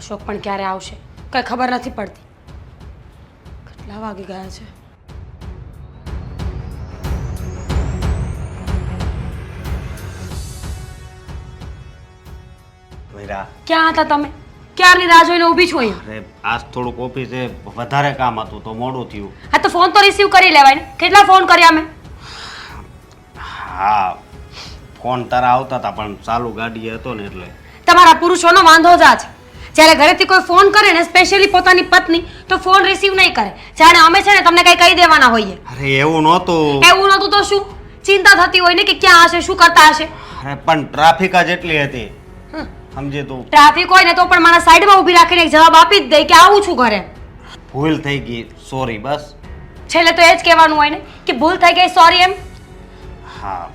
અશોક પણ ક્યારે આવશે? કંઈ ખબર નથી પડતી. કેટલા વાગી ગયા છે? મીરા. ક્યાં હતા તમે? ક્યારની રાહ જોઈને ઊભી છો અહીંયા? અરે આજ થોડુંક ઓફિસે વધારે કામ હતું તો મોડું થયું. હા તો ફોન તો રિસીવ કરી લેવાય ને. કેટલા ફોન કર્યા મેં હા ફોન તારા આવતા હતા પણ ચાલુ ગાડી હતો ને એટલે. તમારા પુરુષોનો વાંધો જ આ છે. જ્યારે ઘરેથી કોઈ ફોન કરે ને સ્પેશિયલી પોતાની પત્ની તો ફોન રિસીવ નહીં કરે. જાણે અમે છે ને તમને કઈ કહી દેવાના હોઈએ. અરે એવું નહોતું. એવું નહોતું તો શું? ચિંતા થતી હોય ને કે ક્યાં હશે શું કરતા હશે? અરે પણ ટ્રાફિક જ એટલી હતી. સમજે તું. ટ્રાફિક હોય ને તો પણ મારા સાઈડમાં ઊભી રાખીને એક જવાબ આપી જ દે કે આવું છું ઘરે. ભૂલ થઈ ગઈ. સોરી બસ. છેલ્લે તો એ જ કહેવાનું હોય ને કે ભૂલ થઈ ગઈ સોરી એમ. હા.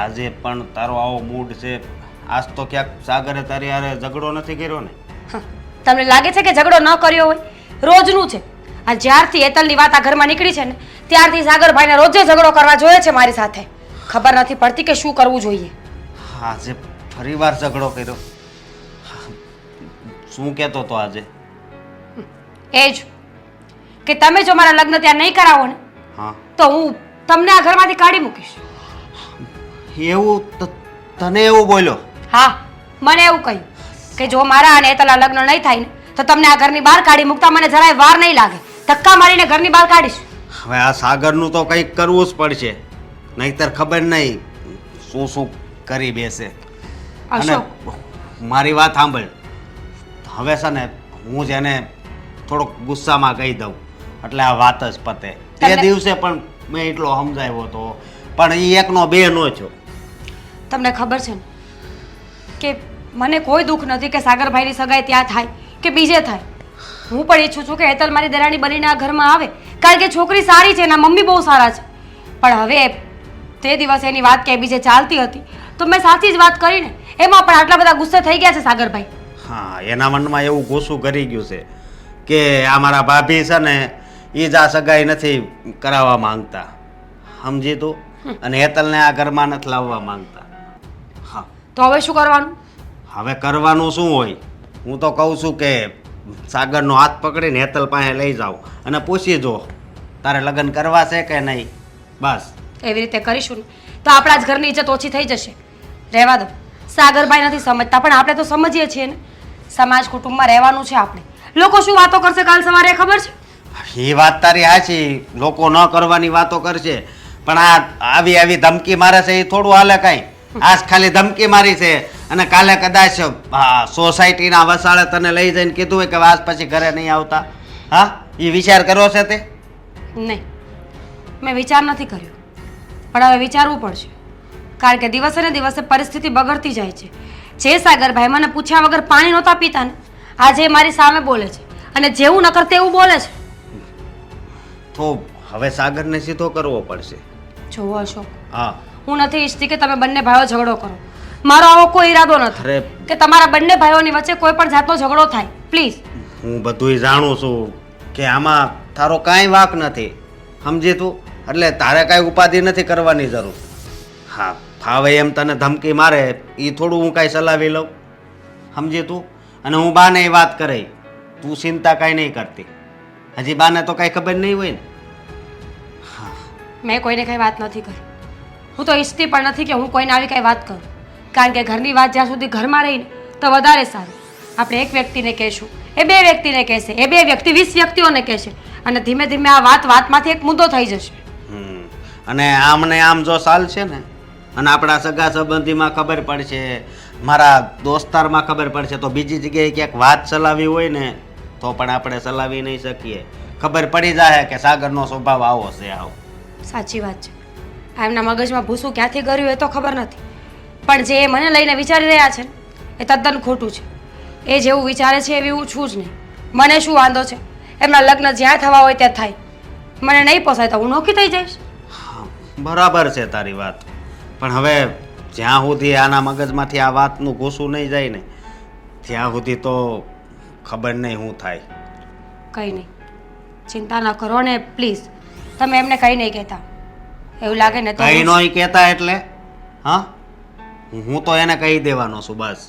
આજે પણ તારો આવો મૂડ છે. આજ તો ક્યાંક સાગરે તારી હારે ઝઘડો નથી કર્યો ને? તમને લાગે છે કે ઝઘડો ન કર્યો હોય? રોજનું છે. આ જ્યારથી એતલની વાત આ ઘરમાં નીકળી છે ને ત્યારથી સાગરભાઈને રોજે ઝઘડો કરવા જોઈએ છે મારી સાથે. ખબર નથી પડતી કે શું કરવું જોઈએ. આજે ફરી વાર ઝઘડો કર્યો. શું કહેતો તો આજે? એ જ. કે તમે જો મારા લગ્ન ત્યાં નહીં કરાવો ને હા. તો હું તમને આ ઘરમાંથી કાઢી મૂકીશ. એવું તને એવું બોલ્યો? હા મને એવું કહ્યું કે જો મારા અને એતલા લગ્ન નહીં થાય ને તો તમને આ ઘરની બહાર કાઢી મૂકતા મને જરાય વાર નહીં લાગે. ધક્કા મારીને ઘરની બહાર કાઢીશ. હવે આ સાગરનું તો કંઈક કરવું જ પડશે. નહીતર ખબર નહીં શું શું કરી બેસે. અને અશોક. મારી વાત સાંભળ. હવે છે ને હું જ એને થોડોક ગુસ્સામાં કહી દઉં. એટલે આ વાત જ પતે. તે તમને- દિવસે પણ મેં એટલો સમજાવ્યો હતો પણ એ એકનો બે નો છો. તમને ખબર છે ને કે મને કોઈ દુઃખ નથી કે સાગરભાઈની સગાઈ ત્યાં થાય કે બીજે થાય. હું પણ ઈચ્છું છું કે હેતલ મારી દેરાણી બનીને આ ઘરમાં આવે કારણ કે છોકરી સારી છે એના મમ્મી બહુ સારા છે. પણ હવે તે દિવસે એની વાત ક્યાંય બીજે ચાલતી હતી. તો મેં સાચી જ વાત કરીને એમાં પણ આટલા બધા ગુસ્સે થઈ ગયા છે સાગરભાઈ. હા એના મનમાં એવું ગુસ્સું કરી ગયું છે કે આ મારા ભાભી છે ને એ જ આ સગાઈ નથી કરાવવા માંગતા. સમજી તું? અને હેતલને આ ઘરમાં નથી લાવવા માંગતા. તો હવે શું કરવાનું? હવે કરવાનું શું હોય? હું તો કહું છું કે સાગરનો હાથ પકડીને હેતલ પાસે લઈ જાઓ અને પૂછી જો તારે લગ્ન કરવા છે કે નહીં? બસ. એવી રીતે કરીશું ને. તો આપણા જ ઘરની ઇજ્જત ઓછી થઈ જશે. રહેવા દો. સાગરભાઈ નથી સમજતા પણ આપણે તો સમજીએ છીએ ને. સમાજ કુટુંબમાં રહેવાનું છે આપણે. લોકો શું વાતો કરશે કાલ સવારે ખબર છે? એ વાત તારી હાચી. લોકો ન કરવાની વાતો કરશે. પણ આ આવી આવી ધમકી મારે છે એ થોડું હાલે કાંઈ? આજ ખાલી ધમકી મારી છે. અને કાલે કદાચ સોસાયટીના વસાળે તને લઈ જઈને કીધું હોય કે આજ પછી ઘરે નહીં આવતા. હા? એ વિચાર કર્યો છે તે? નહીં. મેં વિચાર નથી કર્યો. પણ હવે વિચારવું પડશે. કારણ કે દિવસે ને દિવસે પરિસ્થિતિ બગડતી જાય છે. જે સાગરભાઈ મને પૂછ્યા વગર પાણી નહોતા પીતા ને આજે મારી સામે બોલે છે. અને જેવું નકર તેવું બોલે છે. તો હવે સાગરને સીધો કરવો પડશે. જોવો અશોક. હા. હું નથી ઈચ્છતી કે તમે બંને ભાઈઓ ઝઘડો કરો. મારો આવો કોઈ ઈરાદો નથી અરે કે તમારા બંને ભાઈઓની વચ્ચે કોઈ પણ જાતનો ઝઘડો થાય. પ્લીઝ હું બધુંય જાણું છું કે આમાં તારો કાંઈ વાંક નથી. સમજી તું? એટલે તારે કાંઈ ઉપાધિ નથી કરવાની જરૂર. હા ફાવે એમ તને ધમકી મારે એ થોડું હું કાંઈ સલાવી લઉં. સમજી તું? અને હું બાને એ વાત કરી તું ચિંતા કાંઈ નહીં કરતી. હજી બાને તો કાંઈ ખબર નહીં હોય ને? મેં કોઈને કંઈ વાત નથી કરી. હું તો ઈચ્છતી પણ નથી કે હું કોઈને આવી કંઈ વાત કરું. કારણ કે ઘરની વાત જ્યાં સુધી ઘરમાં રહીને તો વધારે સારું. આપણે એક વ્યક્તિને કહેશું એ બે વ્યક્તિને કહેશે એ બે વ્યક્તિ વીસ વ્યક્તિઓને કહેશે અને ધીમે ધીમે આ વાત વાતમાંથી એક મુદ્દો થઈ જશે. અને આમ ને આમ જો ચાલશે ને અને આપણા સગા સંબંધીમાં ખબર પડશે મારા દોસ્તારમાં ખબર પડશે તો બીજી જગ્યાએ ક્યાંક વાત ચલાવી હોય ને તો પણ આપણે ચલાવી નહીં શકીએ. ખબર પડી જાય કે સાગરનો સ્વભાવ આવો છે આવો. સાચી વાત છે. આ એમના મગજમાં ભૂસું ક્યાંથી કર્યું એ તો ખબર નથી. પણ જે એ મને લઈને વિચારી રહ્યા છે એ તદ્દન ખોટું છે. એ જેવું વિચારે છે એવી હું છું જ નહીં. મને શું વાંધો છે? એમના લગ્ન જ્યાં થવા હોય ત્યાં થાય. મને નહીં પોસાય તો હું નોખી થઈ જઈશ. બરાબર છે તારી વાત. પણ હવે જ્યાં સુધી આના મગજમાંથી આ વાતનું ઘૂસું નહીં જાય ને ત્યાં સુધી તો ખબર નહીં શું થાય. કંઈ નહીં. ચિંતા ન કરો ને પ્લીઝ. તમે એમને કંઈ નહીં કહેતા. એવું લાગે ને તો કઈ નોય કહેતા એટલે હા? હું તો એને કહી દેવાનો છું બસ.